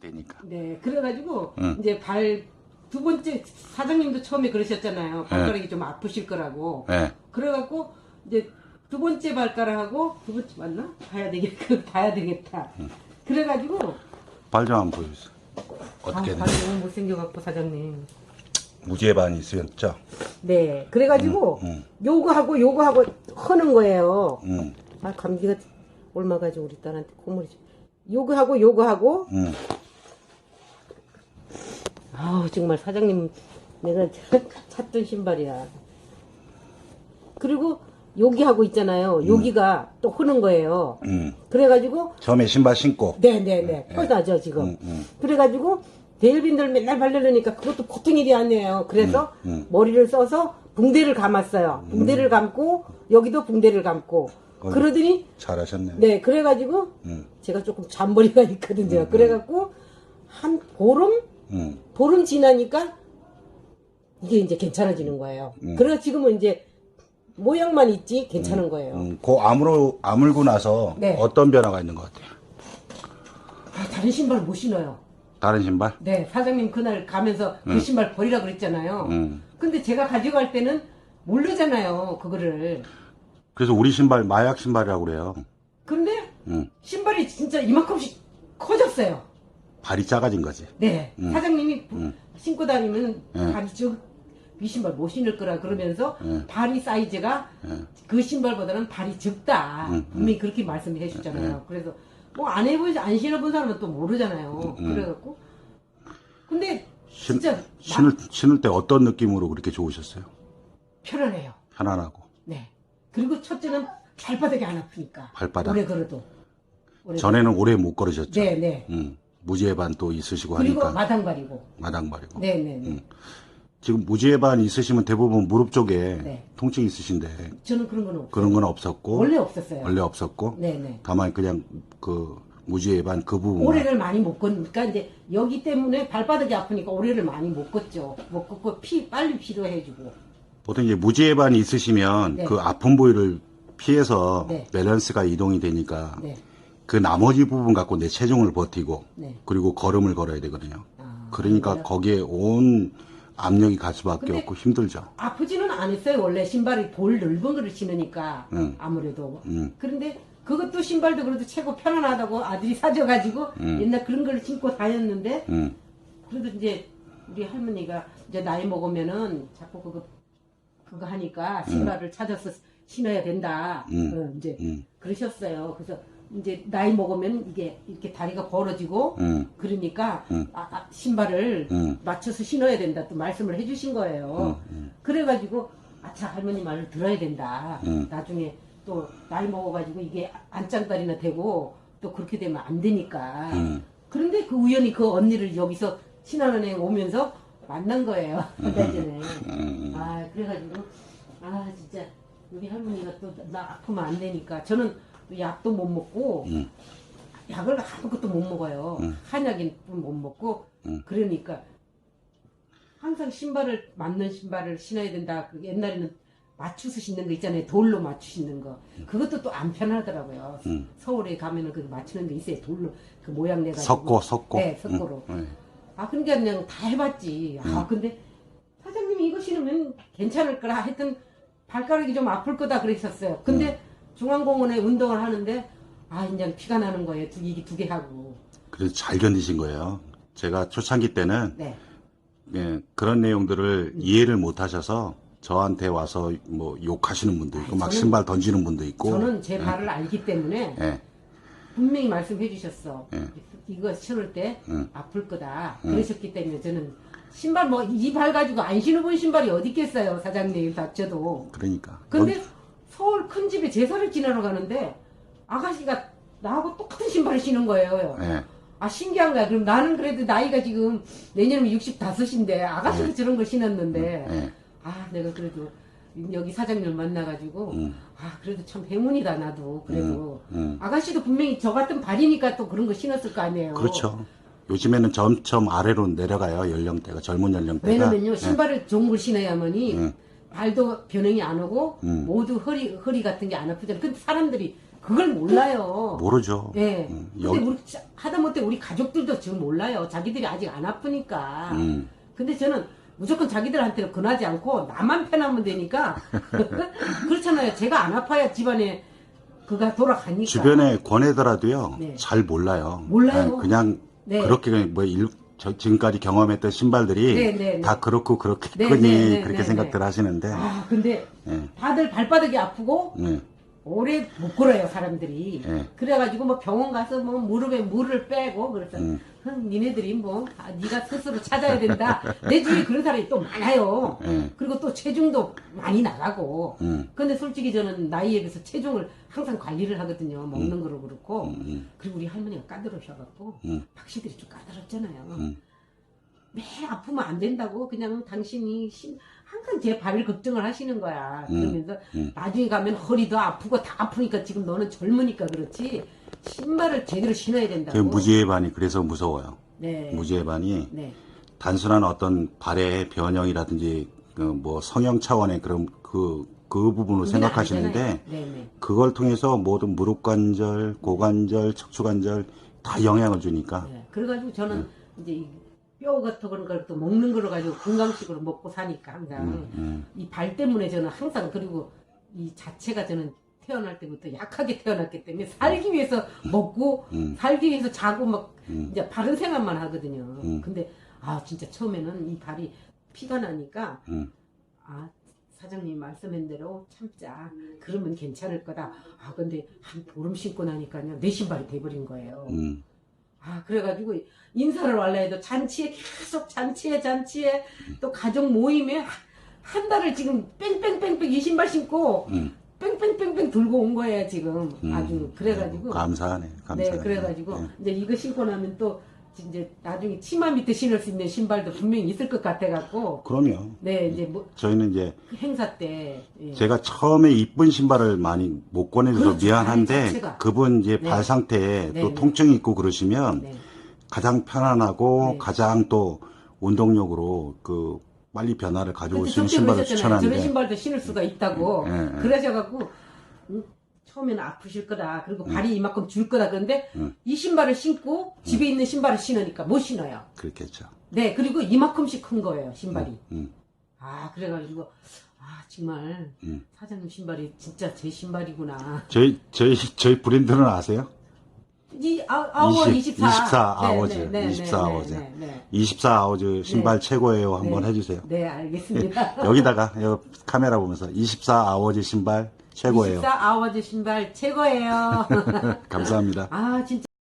되니까. 네, 그래가지고 응. 이제 발 두 번째 사장님도 처음에 그러셨잖아요. 발가락이 좀 아프실 거라고. 예. 그래갖고 이제 두 번째 발가락하고 두 번째 맞나? 봐야 되겠 그 봐야 되겠다. 그래가지고 발 좀 한번 보여주세요. 어떻게 아, 돼? 발이 너무 못생겨갖고 사장님. 무죄반이 있었죠? 네, 그래가지고 응, 요거 하고 요거 하고 하는 거예요. 응, 아 감기가 옮아가지고 우리 딸한테 콧물이 좀- 요거 하고 요거 하고 응. 아우 정말 사장님 내가 찾던 신발이야. 그리고 여기 하고 있잖아요. 여기가 또 흐는 거예요. 응. 그래가지고 처음에 신발 신고. 네네네 편하죠 지금. 응, 응. 그래가지고 데일빈들 맨날 바르려니까 그것도 보통 일이 아니에요. 그래서 응, 응. 머리를 써서 붕대를 감았어요. 붕대를 감고 여기도 붕대를 감고 어이. 그러더니 잘하셨네. 네 그래가지고 응, 제가 조금 잔머리가 있거든요. 그래갖고 한 보름 응, 보름 지나니까 이게 이제 괜찮아지는 거예요. 음. 그래서 지금은 이제 모양만 있지 괜찮은 거예요. 응. 그 아물어 아물고 나서 네. 어떤 변화가 있는 것 같아요? 아, 다른 신발 못 신어요. 다른 신발? 네, 사장님 그날 가면서 그 신발 버리라 그랬잖아요. 응. 근데 제가 가져갈 때는 모르잖아요, 그거를. 그래서 우리 신발 마약 신발이라고 그래요. 근데 응. 신발이 진짜 이만큼씩 커졌어요. 발이 작아진 거지. 네, 음. 사장님이 음. 신고 다니면 음. 발이 저, 이 신발 못 신을 거라 그러면서 음. 발이 사이즈가 음. 그 신발보다는 발이 적다. 음, 음. 분명히 그렇게 말씀해 주셨잖아요. 그래서 뭐 안 해본, 안 신어본 사람은 또 모르잖아요. 음. 그래갖고. 근데 신, 진짜 막 신을, 신을 때 어떤 느낌으로 그렇게 좋으셨어요? 편안해요. 편안하고. 네. 그리고 첫째는 발바닥이 안 아프니까. 발바닥. 오래 걸어도. 오래 전에는 오래 못 걸으셨죠? 네, 네. 응. 무지해반 또 있으시고 그리고 하니까 마당발이고. 마당발이고. 네, 네, 네. 음. 지금 무지해반 있으시면 대부분 무릎 쪽에 네. 통증이 있으신데 저는 그런 건 없어요. 그런 건 없었고 원래 없었어요. 원래 없었고 네, 네. 다만 그냥 그 무지해반 그 부분만 오래를 많이 못 걷으니까 이제 여기 때문에 발바닥이 아프니까 오래를 많이 못 걷죠. 못 걷고 피 빨리 필요해지고. 보통 이제 무지해반이 있으시면 네. 그 아픈 부위를 피해서 네. 밸런스가 이동이 되니까 네. 그 나머지 부분 갖고 내 체중을 버티고 네. 그리고 걸음을 걸어야 되거든요. 아, 그러니까 그래요? 거기에 온 압력이 갈 수밖에 근데- 없고 힘들죠. 아프지는 않았어요. 원래 신발이 돌 넓은 거를 신으니까 응. 아무래도. 음. 그런데 그것도 신발도 그래도 최고 편안하다고 아들이 사줘가지고 음. 옛날 그런 걸 신고 다녔는데 음. 그래도 이제 우리 할머니가 이제 나이 먹으면은 자꾸 그거 그거 하니까 신발을 찾아서 신어야 된다. 음. 어, 이제 음. 그러셨어요. 그래서 이제 나이 먹으면 이게 이렇게 다리가 벌어지고 음. 그러니까 음. 아, 아, 신발을 음. 맞춰서 신어야 된다 또 말씀을 해주신 거예요. 그래가지고 아차 할머니 말을 들어야 된다. 음. 나중에 또 나이 먹어가지고 이게 안짱다리나 되고 또 그렇게 되면 안 되니까. 음. 그런데 그 우연히 그 언니를 여기서 신한은행 오면서 만난 거예요. 한 달 전에. 음. 아 그래가지고 아 진짜 우리 할머니가 또 나 아프면 안 되니까 저는 또 약도 못 먹고 음. 약을 아무것도 못 먹어요. 음. 한약은 못 먹고 음. 그러니까 항상 신발을 맞는 신발을 신어야 된다. 그 옛날에는 맞춰서 신는 거 있잖아요. 돌로 맞추 신는 거. 그것도 또 안 편하더라고요. 음. 서울에 가면은 그 맞추는 게 있어요. 돌로 그 모양 내가지고. 섞고 섞고. 네, 섞고로. 음. 네. 아 그러니까 그냥 다 해봤지. 아 근데 사장님이 이거 신으면 괜찮을 거라 하여튼 발가락이 좀 아플 거다 그랬었어요. 근데 중앙공원에 운동을 하는데 아 이제 피가 나는 거예요. 두 이게 두 개 하고. 그래서 잘 견디신 거예요. 제가 초창기 때는 네. 예, 그런 내용들을 이해를 못 하셔서 저한테 와서 뭐 욕하시는 분도 있고 막 저는- 신발 던지는 분도 있고 저는 제 발을 알기 때문에 예, 분명히 말씀해 주셨어. 예. 이거 신을 때 응. 아플 거다. 그러셨기 때문에 저는 신발 뭐 이 발 가지고 안 신어본 신발이 어디 있겠어요, 사장님 다쳐도. 그러니까 근데 여기- 서울 큰 집에 제사를 지내러 가는데 아가씨가 나하고 똑같은 신발을 신은 거예요. 예, 아 신기한 거야. 그럼 나는 그래도 나이가 지금 내년이면 65인데 아가씨가 네. 저런 걸 신었는데 예, 아 내가 그래도 여기 사장님을 만나가지고 음. 아 그래도 참 행운이다 나도 그래도 음. 아가씨도 분명히 저 같은 발이니까 또 그런 거 신었을 거 아니에요. 그렇죠. 요즘에는 점점 아래로 내려가요 연령대가 젊은 연령대가. 왜냐면요 예, 신발을 좋은 걸 신어야만이 음. 발도 변형이 안 오고 음. 모두 허리 허리 같은 게 안 아프잖아요. 근데 사람들이 그걸 몰라요. 모르죠. 예. 음, 근데 여기- 우리 자- 하다못해 우리 가족들도 지금 몰라요. 자기들이 아직 안 아프니까. 음. 근데 저는 무조건 자기들한테는 권하지 않고 나만 편하면 되니까 그렇잖아요. 제가 안 아파야 집안에 그가 돌아가니까. 주변에 권해더라도요, 네. 잘 몰라요. 몰라요. 아, 그냥 네. 그렇게 그냥 뭐 일, 저, 지금까지 경험했던 신발들이 네, 네, 네. 다 그렇고 그렇겠거니 네, 네, 네, 그렇게 네, 생각들 네. 하시는데, 아 근데 예, 다들 발바닥이 아프고 예, 오래 못 걸어요 사람들이. 예. 그래가지고 뭐 병원 가서 뭐 무릎에 물을 빼고 그랬어. 음. 음, 니네들이 뭐 아, 네가 스스로 찾아야 된다. 내 주위에 그런 사람이 또 많아요. 예. 그리고 또 체중도 많이 나가고. 음, 근데 솔직히 저는 나이에 비해서 체중을 항상 관리를 하거든요. 먹는 거로 그렇고. 음, 그리고 우리 할머니가 까다로우셔갖고 음. 박씨들이 좀 까다롭잖아요. 음. 매 아프면 안 된다고 그냥 당신이 신- 항상 제 발을 걱정을 하시는 거야. 음, 그러면서 음. 나중에 가면 허리도 아프고 다 아프니까 지금 너는 젊으니까 그렇지 신발을 제대로 신어야 된다고. 저 무지해반이 그래서 무서워요. 네. 무지해반이 네. 단순한 어떤 발의 변형이라든지 그 뭐 성형 차원의 그런 그, 그 부분으로 생각하시는데 아니잖아요. 네네. 그걸 통해서 모든 무릎 관절, 고관절, 척추 관절 다 영향을 주니까 네. 그래가지고 저는 이제 이 뼈 같은 그런 걸 또 먹는 거로 가지고 건강식으로 먹고 사니까 항상 음, 이 발 때문에 저는 항상 그리고 이 자체가 저는 태어날 때부터 약하게 태어났기 때문에 살기 위해서 먹고 음. 살기 위해서 자고 막 음. 이제 바른 생활만 하거든요. 음. 근데 아 진짜 처음에는 이 발이 피가 나니까 음. 아 사장님 말씀한 대로 참자 그러면 괜찮을 거다. 아 근데 한 보름 신고 나니까요 내 신발이 돼버린 거예요. 음, 아 그래가지고 인사를 wal라 해도 잔치에 계속 잔치에 잔치에 또 가족 모임에 한- 한 달을 지금 뺑뺑뺑뺑 이 신발 신고 음, 뺑뺑뺑뺑 들고 온 거예요 지금 음. 아주 그래가지고 감사하네, 감사하네. 네 그래가지고 예. 이제 이거 신고 나면 또 이제 나중에 치마 밑에 신을 수 있는 신발도 분명히 있을 것 같아갖고 그럼요. 네 이제 뭐 저희는 이제 행사 때 예. 제가 처음에 이쁜 신발을 많이 못 꺼내줘서 그렇죠. 발 미안한데 자체가. 그분 이제 네. 발 상태에 네, 또 네. 통증이 있고 그러시면 네. 가장 편안하고 네. 가장 또 운동력으로 그 빨리 변화를 가져올 그때 수 있는 신발을. 저런 추천하는데 신발도 신을 수가 있다고. 예, 예. 그러셔갖고 음, 처음에는 아프실 거다. 그리고 음. 발이 이만큼 줄 거다. 그런데 음. 이 신발을 신고 집에 있는 신발을 신으니까 못 신어요. 그렇겠죠. 네, 그리고 이만큼씩 큰 거예요, 신발이. 음, 아, 그래가지고 아 정말 음. 사장님 신발이 진짜 제 신발이구나. 저희 저희 저희 브랜드는 아세요? 이 아, 아워 20, 24. 24 네, 아워즈, 네, 네, 24 네, 아워즈. 네, 네. 24 아워즈 신발 최고예요. 한번 네. 해주세요. 네, 알겠습니다. 여기다가 여기 카메라 보면서 24 아워즈 신발 최고예요. 24 아워즈 신발 최고예요. 감사합니다. 아, 진짜.